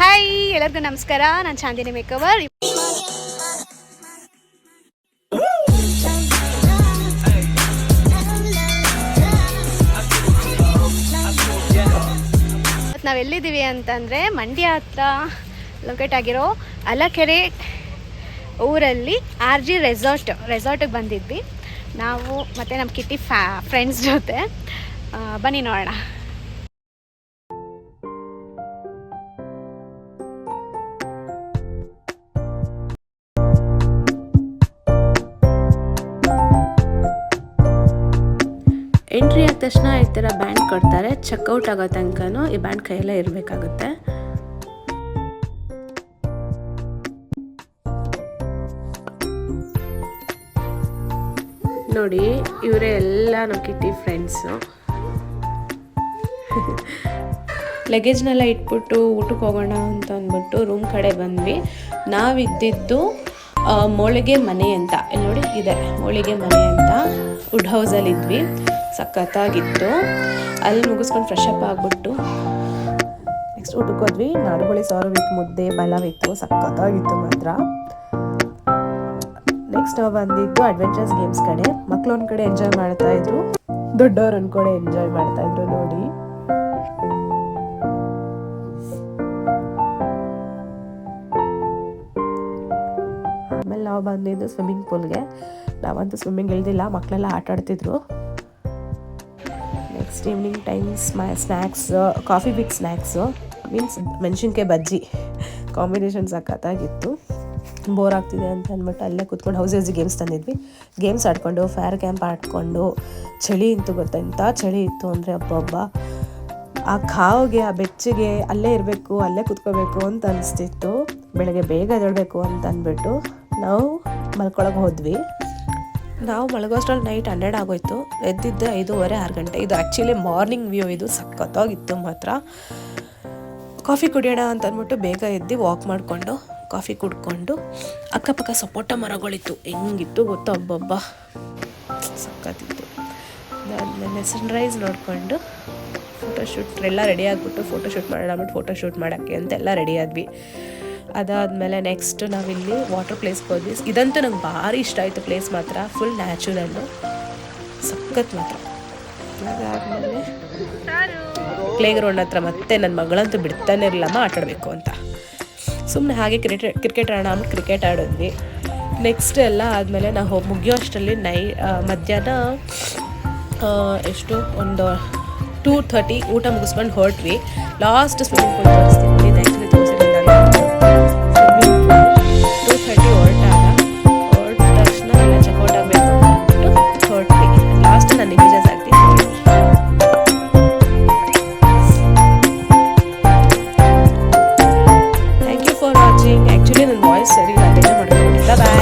Hi ಎಲ್ಲರಿಗೂ ನಮಸ್ಕಾರ. ನಾನು ಚಾಂದಿನಿ ಮೇಕವರ್. ಇವತ್ತು ನಾವು ಎಲ್ಲಿದ್ದೀವಿ ಅಂತಂದರೆ ಮಂಡ್ಯ ಹತ್ರ ಲೊಕೇಟ್ ಆಗಿರೋ ಅಲಕೆರೆ ಊರಲ್ಲಿ ಆರ್ ಜಿ ರೆಸಾರ್ಟ್ ರೆಸಾರ್ಟಿಗೆ ಬಂದಿದ್ವಿ. ನಾವು ಮತ್ತು ನಮ್ಮ ಕಿಟ್ಟಿ ಫ್ಯಾ ಫ್ರೆಂಡ್ಸ್ ಜೊತೆ ಬನ್ನಿ ನೋಡೋಣ. ಎಂಟ್ರಿ ಆದ ತಕ್ಷಣ ಈ ಥರ ಬ್ಯಾಂಡ್ ಕೊಡ್ತಾರೆ. ಚೆಕ್ಔಟ್ ಆಗೋ ತನಕನೂ ಈ ಬ್ಯಾಂಡ್ ಕೈಯಲ್ಲೇ ಇರಬೇಕಾಗುತ್ತೆ. ನೋಡಿ, ಇವರೇ ಎಲ್ಲ ನಮ್ಮ ಕಿಟ್ಟಿ ಫ್ರೆಂಡ್ಸು ಲಗೇಜ್ನೆಲ್ಲ ಇಟ್ಬಿಟ್ಟು ಊಟಕ್ಕೆ ಹೋಗೋಣ ಅಂತ ಅಂದ್ಬಿಟ್ಟು ರೂಮ್ ಕಡೆ ಬಂದ್ವಿ. ನಾವಿದ್ದಿದ್ದು ಮೊಳಿಗೆ ಮೋಳಿಗೆ ಮನೆ ಅಂತ. ಇಲ್ಲಿ ನೋಡಿ, ಇದೆ ಮೋಳಿಗೆ ಮನೆ ಅಂತ. ವುಡ್ ಹೌಸಲ್ಲಿ ಇದ್ವಿ ಸಖತ್ತಾಗಿತ್ತು. ಅಲ್ಲಿ ಮುಗಿಸ್ಕೊಂಡು ಫ್ರೆಶ್ ಅಪ್ ಆಗಿಬಿಟ್ಟು ನೆಕ್ಸ್ಟ್ ಊಟಕ್ಕೆ ಹೋದ್ವಿ. ಸಾರು ವಿತ್ ಮುದ್ದೆ ಬಲವಿತ್ತು ಸಖತ್ತಾಗಿತ್ತು ಮಾತ್ರ. ನೆಕ್ಸ್ಟ್ ಬಂದಿದ್ದು ಅಡ್ವೆಂಚರ್ಸ್ ಗೇಮ್ಸ್ ಕಡೆ. ಮಕ್ಕಳು ಒಂದು ಕಡೆ ಎಂಜಾಯ್ ಮಾಡ್ತಾ ಇದ್ರು. ದೊಡ್ಡವ್ರು ಒಂದು ಕಡೆ ಎಂಜಾಯ್ ಮಾಡ್ತಾ ಇದ್ರು ನೋಡಿ. ಆಮೇಲೆ ನಾವು ಬಂದಿದ್ದು ಸ್ವಿಮ್ಮಿಂಗ್ ಪೂಲ್ಗೆ ನಾವಂತೂ ಸ್ವಿಮ್ಮಿಂಗ್ ಇಳ್ದಿಲ್ಲ ಮಕ್ಕಳೆಲ್ಲ ಆಟ ಆಡ್ತಿದ್ರು next evening times my snacks coffee with snacks means ಮೆಣಸಿನ್ಕಾಯಿ ಬಜ್ಜಿ. ಕಾಂಬಿನೇಷನ್ ಸಖತ್ತಾಗಿತ್ತು. ಬೋರ್ ಆಗ್ತಿದೆ ಅಂತ ಅಂದ್ಬಿಟ್ಟು ಅಲ್ಲೇ ಕೂತ್ಕೊಂಡು ಹೌಸ್ ಹೌಸಿ ಗೇಮ್ಸ್ ತಂದಿದ್ವಿ. ಗೇಮ್ಸ್ ಆಡ್ಕೊಂಡು ಫೈರ್ ಕ್ಯಾಂಪ್ ಆಡ್ಕೊಂಡು, ಚಳಿ ಇಂತು ಗೊತ್ತಾ? ಎಂಥ ಚಳಿ ಇತ್ತು ಅಂದರೆ ಹಬ್ಬ ಆ ಕಾವಿಗೆ ಆ ಬೆಚ್ಚಗೆ ಅಲ್ಲೇ ಇರಬೇಕು, ಅಲ್ಲೇ ಕೂತ್ಕೋಬೇಕು ಅಂತ ಅನಿಸ್ತಿತ್ತು. ಬೆಳಗ್ಗೆ ಬೇಗ ಎದ್ದೇಳಬೇಕು ಅಂತ ಅಂದ್ಬಿಟ್ಟು ನಾವು ಮಲ್ಕೊಳಗೆ ಹೋದ್ವಿ. ನಾವು ಮಲಗೋಷ್ಟ್ರಲ್ಲಿ ನೈಟ್ ಹನ್ನೆರಡು ಆಗೋಯ್ತು. ಎದ್ದಿದ್ದೆ ಐದೂವರೆ, ಆರು ಗಂಟೆ. ಇದು ಆ್ಯಕ್ಚುಲಿ ಮಾರ್ನಿಂಗ್ ವ್ಯೂ ಇದು ಸಖತ್ತಾಗಿತ್ತು ಮಾತ್ರ. ಕಾಫಿ ಕುಡಿಯೋಣ ಅಂತ ಅಂದ್ಬಿಟ್ಟು ಬೇಗ ಎದ್ದು ವಾಕ್ ಮಾಡಿಕೊಂಡು ಕಾಫಿ ಕುಡ್ಕೊಂಡು ಅಕ್ಕಪಕ್ಕ ಸಪೋಟ ಮರಗಳಿತ್ತು. ಹೆಂಗಿತ್ತು ಗೊತ್ತಾ? ಒಬ್ಬೊಬ್ಬ ಸಖತ್ತಿತ್ತು. ಅದಾದಮೇಲೆ ಸನ್ರೈಸ್ ನೋಡಿಕೊಂಡು ಫೋಟೋಶೂಟ್ ಎಲ್ಲ ರೆಡಿ ಆಗಿಬಿಟ್ಟು ಫೋಟೋಶೂಟ್ ಮಾಡೋಣ ಅಂದ್ಬಿಟ್ಟು ಫೋಟೋಶೂಟ್ ಮಾಡೋಕ್ಕೆ ಅಂತೆಲ್ಲ ರೆಡಿ ಆದ್ವಿ. ಅದಾದಮೇಲೆ ನೆಕ್ಸ್ಟ್ ನಾವಿಲ್ಲಿ ವಾಟರ್ ಪ್ಲೇಸ್ಗೆ ಹೋದ್ವಿ. ಇದಂತೂ ನಂಗೆ ಭಾರಿ ಇಷ್ಟ ಆಯಿತು ಪ್ಲೇಸ್ ಮಾತ್ರ ಫುಲ್ ನ್ಯಾಚುರಲ್ಲು ಸಖತ್ ಮಾತ್ರ. ಅದಾದ್ಮೇಲೆ ಪ್ಲೇ ಗ್ರೌಂಡ್ ಹತ್ರ ಮತ್ತೆ ನನ್ನ ಮಗಳಂತೂ ಬಿಡ್ತಾನೆ ಇರಲಮ್ಮ ಆಟಾಡಬೇಕು ಅಂತ. ಸುಮ್ಮನೆ ಹಾಗೆ ಕ್ರಿಕೆಟ್ ಕ್ರಿಕೆಟ್ ಆಡೋಣ ಅಂದ್ಬಿಟ್ಟು ಕ್ರಿಕೆಟ್ ಆಡಿದ್ವಿ. ನೆಕ್ಸ್ಟ್ ಎಲ್ಲ ಆದಮೇಲೆ ನಾವು ಮುಗಿಯೋ ಅಷ್ಟರಲ್ಲಿ ನೈ ಮಧ್ಯಾಹ್ನ ಎಷ್ಟು? ಒಂದು ಟೂ ಥರ್ಟಿ ಊಟ ಮುಗಿಸ್ಕೊಂಡು ಹೊರಟ್ವಿ. ಲಾಸ್ಟ್ ಸ್ವಿಮ್ಮಿಂಗ್ ಪೂಲ್ ತೋರಿಸ್ತೀನಿ. watching. Actually, the voice is very Bye bye.